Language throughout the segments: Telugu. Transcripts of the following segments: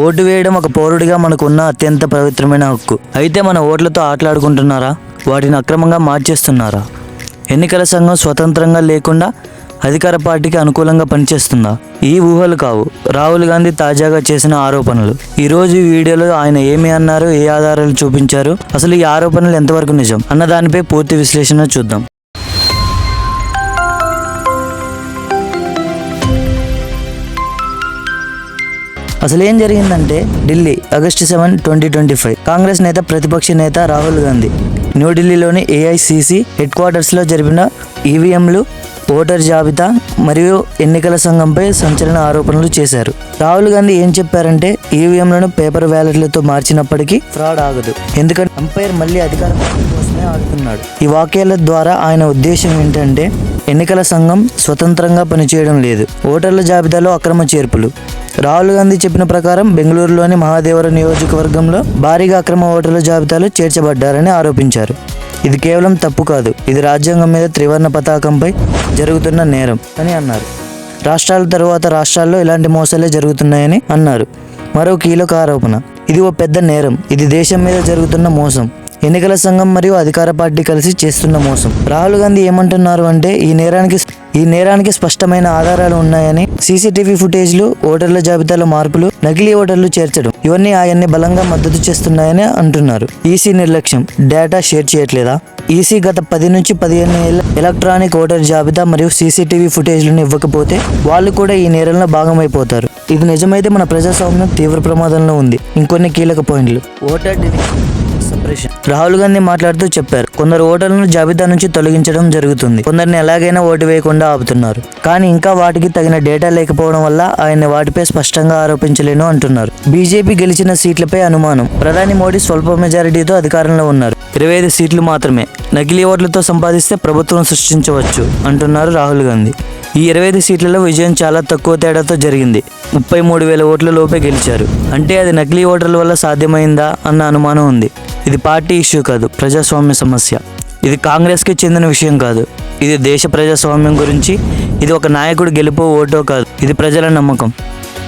ఓటు వేయడం ఒక పౌరుడిగా మనకున్న అత్యంత పవిత్రమైన హక్కు. అయితే మన ఓట్లతో ఆటలాడుకుంటున్నారా? వాటిని అక్రమంగా మార్చేస్తున్నారా? ఎన్నికల సంఘం స్వతంత్రంగా లేకుండా అధికార పార్టీకి అనుకూలంగా పనిచేస్తుందా? ఈ ఊహలు కావు. రాహుల్ గాంధీ తాజాగా చేసిన ఆరోపణలు. ఈరోజు ఈ వీడియోలో ఆయన ఏమి అన్నారు ఏ ఆధారాలు చూపించారు? అసలు ఈ ఆరోపణలు ఎంతవరకు నిజం? అన్న దానిపై పూర్తి విశ్లేషణ చూద్దాం. అసలు ఏం జరిగిందంటే Delhi August seven twenty twenty five. Congress నేత ప్రతిపక్ష నేత రాహుల్ గాంధీ. న్యూఢిల్లీలోని ఏఐసిసి హెడ్ క్వార్టర్స్లో జరిపిన ఈవీఎంలు ఓటర్ జాబితా మరియు ఎన్నికల సంఘంపై సంచలన ఆరోపణలు చేశారు. రాహుల్ గాంధీ ఏం చెప్పారంటే ఈవీఎంలను పేపర్ వ్యాలెట్లతో మార్చినప్పటికీ ఫ్రాడ్ ఆగదు. ఎందుకంటే అంపైర్ మళ్ళీ అధికారం కోసమే ఆడుతున్నాడు. ఈ వాక్యాల ద్వారా ఆయన ఉద్దేశం ఏంటంటే ఎన్నికల సంఘం స్వతంత్రంగా పనిచేయడం లేదు. ఓటర్ల జాబితాలో అక్రమ చేర్పులు. రాహుల్ గాంధీ చెప్పిన ప్రకారం బెంగళూరులోని మహాదేవర నియోజకవర్గంలో భారీగా అక్రమ ఓటర్ల జాబితాలో చేర్చబడ్డారని ఆరోపించారు. ఇది కేవలం తప్పు కాదు ఇది రాజ్యాంగం మీద త్రివర్ణ పతాకంపై జరుగుతున్న నేరం అని అన్నారు. రాష్ట్రాల తరువాత రాష్ట్రాల్లో ఇలాంటి మోసాలే జరుగుతున్నాయని అన్నారు. మరో కీలక ఆరోపణ ఇది ఓ పెద్ద నేరం ఇది దేశం మీద జరుగుతున్న మోసం ఎన్నికల సంఘం మరియు అధికార పార్టీ కలిసి చేస్తున్న మోసం. రాహుల్ గాంధీ ఏమంటున్నారు అంటే ఈ నేరానికి ఈ నేరానికి స్పష్టమైన ఆధారాలు ఉన్నాయని సీసీటీవీ ఫుటేజ్లు ఓటర్ల జాబితాలో మార్పులు నకిలీ ఓటర్లు చేర్చడం ఇవన్నీ ఆయన్ని బలంగా మద్దతు చేస్తున్నాయని అంటున్నారు. ఈసీ నిర్లక్ష్యం డేటా షేర్ చేయట్లేదా? ఈసీ గత పది నుంచి పదిహేను ఏళ్ళ ఎలక్ట్రానిక్ ఓటర్ జాబితా మరియు సీసీటీవీ ఫుటేజ్లను ఇవ్వకపోతే వాళ్ళు కూడా ఈ నేరంలో భాగమైపోతారు. ఇది నిజమైతే మన ప్రజాస్వామ్యం తీవ్ర ప్రమాదంలో ఉంది. ఇంకొన్ని కీలక పాయింట్లు. ఓటర్ సపరేషన్ రాహుల్ గాంధీ మాట్లాడుతూ చెప్పారు కొందరు ఓటర్లను జాబితా నుంచి తొలగించడం జరుగుతుంది. కొందరిని ఎలాగైనా ఓటు వేయకుండా ఆపుతున్నారు. కానీ ఇంకా వాటికి తగిన డేటా లేకపోవడం వల్ల ఆయన వాటిపై స్పష్టంగా ఆరోపించలేను అంటున్నారు. బీజేపీ గెలిచిన సీట్లపై అనుమానం. ప్రధాని మోడీ స్వల్ప మెజారిటీతో అధికారంలో ఉన్నారు. ఇరవై ఐదు సీట్లు మాత్రమే. నకిలీ ఓట్లతో సంపాదిస్తే ప్రభుత్వం సృష్టించవచ్చు అంటున్నారు రాహుల్ గాంధీ. ఈ ఇరవై ఐదు సీట్లలో విజయం చాలా తక్కువ తేడాతో జరిగింది. ముప్పై మూడు వేల ఓట్ల లోపే గెలిచారు. అంటే అది నకిలీ ఓటర్ల వల్ల సాధ్యమైందా అన్న అనుమానం ఉంది. ఇది పార్టీ ఇష్యూ కాదు ప్రజాస్వామ్య సమస్య. ఇది కాంగ్రెస్కి చెందిన విషయం కాదు. ఇది దేశ ప్రజాస్వామ్యం గురించి ఇది ఒక నాయకుడు గెలుపు ఓటో కాదు. ఇది ప్రజల నమ్మకం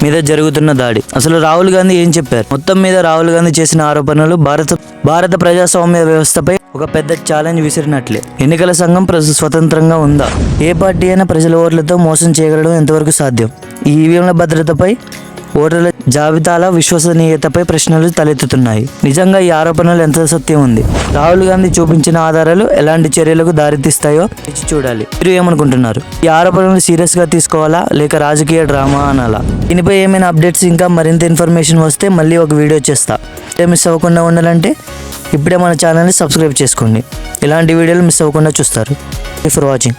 మీద జరుగుతున్న దాడి. అసలు రాహుల్ గాంధీ ఏం చెప్పారు? మొత్తం మీద రాహుల్ గాంధీ చేసిన ఆరోపణలు భారత భారత ప్రజాస్వామ్య వ్యవస్థపై ఒక పెద్ద ఛాలెంజ్ విసిరినట్లే. ఎన్నికల సంఘం ప్రజ స్వతంత్రంగా ఉందా? ఏ పార్టీ అయినా ప్రజల ఓట్లతో మోసం చేయగలడం ఎంతవరకు సాధ్యం? ఈ ఈవీఎంల భద్రతపై ఓటర్ల జాబితాల విశ్వసనీయతపై ప్రశ్నలు తలెత్తుతున్నాయి. నిజంగా ఈ ఆరోపణలు ఎంత సత్యం ఉంది? రాహుల్ గాంధీ చూపించిన ఆధారాలు ఎలాంటి చర్యలకు దారితీస్తాయో తెచ్చి చూడాలి. మీరు ఏమనుకుంటున్నారు? ఈ ఆరోపణలు సీరియస్గా తీసుకోవాలా లేక రాజకీయ డ్రామా అనాలా? దీనిపై ఏమైనా అప్డేట్స్ ఇంకా మరింత ఇన్ఫర్మేషన్ వస్తే మళ్ళీ ఒక వీడియో చేస్తా. అంటే మిస్ అవ్వకుండా ఉండాలంటే ఇప్పుడే మన ఛానల్ని సబ్స్క్రైబ్ చేసుకోండి. ఇలాంటి వీడియోలు మిస్ అవ్వకుండా చూస్తారు. For watching